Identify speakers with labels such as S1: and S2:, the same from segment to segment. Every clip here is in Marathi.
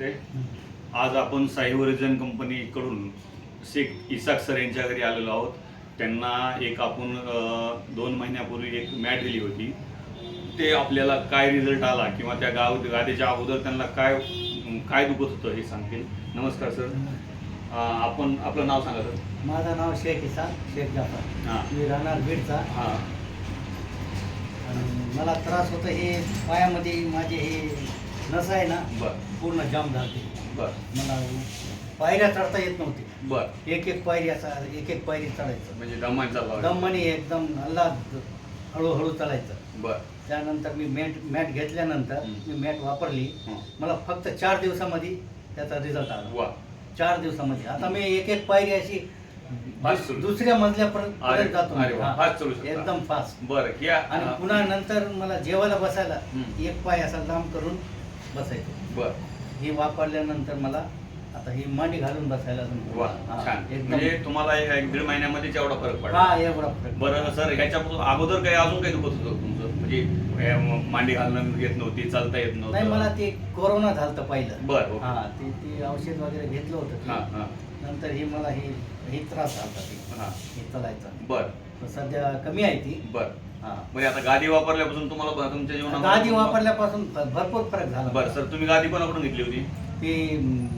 S1: ते. आज आपण साई ओरिजन कंपनीकडून शेख इसाक सर यांच्या घरी आलेलो आहोत. त्यांना एक आपण दोन महिन्यापूर्वी एक मॅट दिली होती. ते आपल्याला काय रिझल्ट आला किंवा त्या गाव गादीच्या अगोदर त्यांना काय काय दुखत होतं हे सांगतील. नमस्कार सर. आपण आपलं नाव सांगा सर.
S2: माझं नाव शेख इसा शेख जाफर.
S1: हां.
S2: मी राहणार बीडचा.
S1: हां.
S2: मला त्रास होतो हे पायामध्ये माझे हे नस आहे ना
S1: बर.
S2: पूर्ण जाम झाली
S1: बर.
S2: मला पायऱ्या चढता येत नव्हती.
S1: बर.
S2: एक एक पायरी असा एक एक पायरी चढायचं.
S1: म्हणजे दमान चालला
S2: दमनी एकदम अल्लाद हळूहळू चढायचं.
S1: बर.
S2: त्यानंतर मी मॅट मॅट घेतल्यानंतर. मी मॅट वापरली.
S1: हं.
S2: मला फक्त चार दिवसामध्ये त्याचा रिझल्ट आला.
S1: वा.
S2: चार दिवसामध्ये. आता मी एक एक पायरी अशी
S1: फास्ट.
S2: दुसऱ्या मजल्यापर्यंत
S1: अरे
S2: पर्यंत जातो
S1: अरे
S2: मी.
S1: वा,
S2: हा.
S1: फास्ट चढू शकता.
S2: एकदम फास्ट.
S1: बर
S2: आणि पुन्हा नंतर मला जेवायला बसायला
S1: हं.
S2: एक पाय असा लांब करून बसायचो.
S1: बर.
S2: ही वापरल्यानंतर मला आता ही मांडी घालून बसायला जमतं.
S1: वा
S2: हा,
S1: छान.
S2: एकदम
S1: म्हणजे तुम्हाला एक एक दीड महिन्यामध्ये एवढा फरक पडला.
S2: हा एवढा फरक
S1: बरं सर ह्याच्यापासून अगोदर काही अजून काही दुखत होतं तुमचं? म्हणजे हे म- मांडी घालणं येत नव्हती चालता येत नव्हतं.
S2: नाही मला ते कोरोना झालं पहिलं.
S1: बरं, ओके.
S2: हा ते ते औषध वगैरे घेतलं होतं ते.
S1: हा
S2: नंतर ही मला ही ही त्रास झाला ते.
S1: हा.
S2: हे चालायचा.
S1: बर.
S2: तर सध्या कमी आहे ती.
S1: बर. म्हणजे आता गादी वापरल्यापासून तुम्हाला तुमच्या जीवनात
S2: गादी वापरल्यापासून भरपूर फरक झाला.
S1: बरं सर तुम्ही गादी कोणाकडून घेतली होती?
S2: ती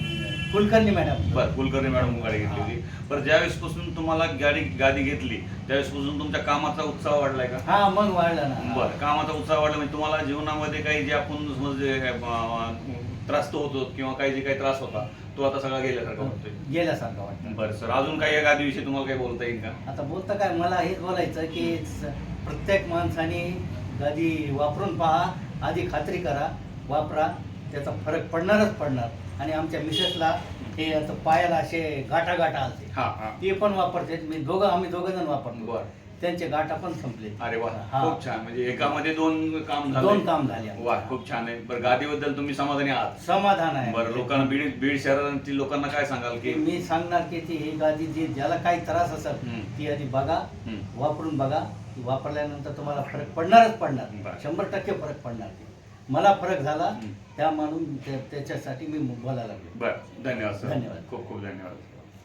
S2: कुलकर्णी मॅडम.
S1: बर कुलकर्णी मॅडम गाडी घेतली होती. बरं ज्यावेळेसपासून तुम्हाला गाडी गादी घेतली त्यावेळेसपासून तुमच्या कामाचा उत्साह वाढलाय का?
S2: हा मग वाढलं ना.
S1: बरं कामाचा उत्साह वाढला म्हणजे तुम्हाला जीवनामध्ये काही जे आपण समज जे, अं, त्रस्त होतो किंवा काही जे काही त्रास होता तो आता सगळा गेल्यासारखा होतोय.
S2: गेल्यासारखं वाटतं
S1: बरं सर अजून काही या गादीविषयी तुम्हाला काही बोलता येईल का?
S2: आता बोलता काय मला हेच बोलायचं की स- प्रत्येक माणसाने गादी वापरून पहा आधी खात्री करा वापरा त्याचा फरक पडणारच पडणार. आणि आमच्या मिसेसला हे आता पायाला असे गाठा गाठा आलते.
S1: हा हा.
S2: ते पण वापरते मी दोघं आम्ही दोघं जण वापरतो.
S1: बरं.
S2: त्यांचे गाठा पण संपले
S1: अरे वा
S2: हा.
S1: खूप छान म्हणजे एकामध्ये दोन काम झाले
S2: दोन काम झाले आमचे.
S1: वा खूप छान आहे बरं गादीबद्दल तुम्ही समाधानी आहात
S2: समाधान आहे
S1: बरं लोकांना बीड बीड शहरातील लोकांना काय सांगाल
S2: की
S1: की
S2: मी सांगणार की ती ही गादी जी ज्याला काही त्रास असेल. ती आधी बघा
S1: हम्म.
S2: वापरून बघा ती वापरल्यानंतर तुम्हाला फरक पडणारच पडणार
S1: बरं.
S2: शंभर टक्के फरक पडणार ते मला फरक झाला
S1: हम्म.
S2: त्या म्हणून त्या- त्याच्यासाठी मी बोलायला लागलो
S1: बरं धन्यवाद सर
S2: धन्यवाद.
S1: खूप खूप धन्यवाद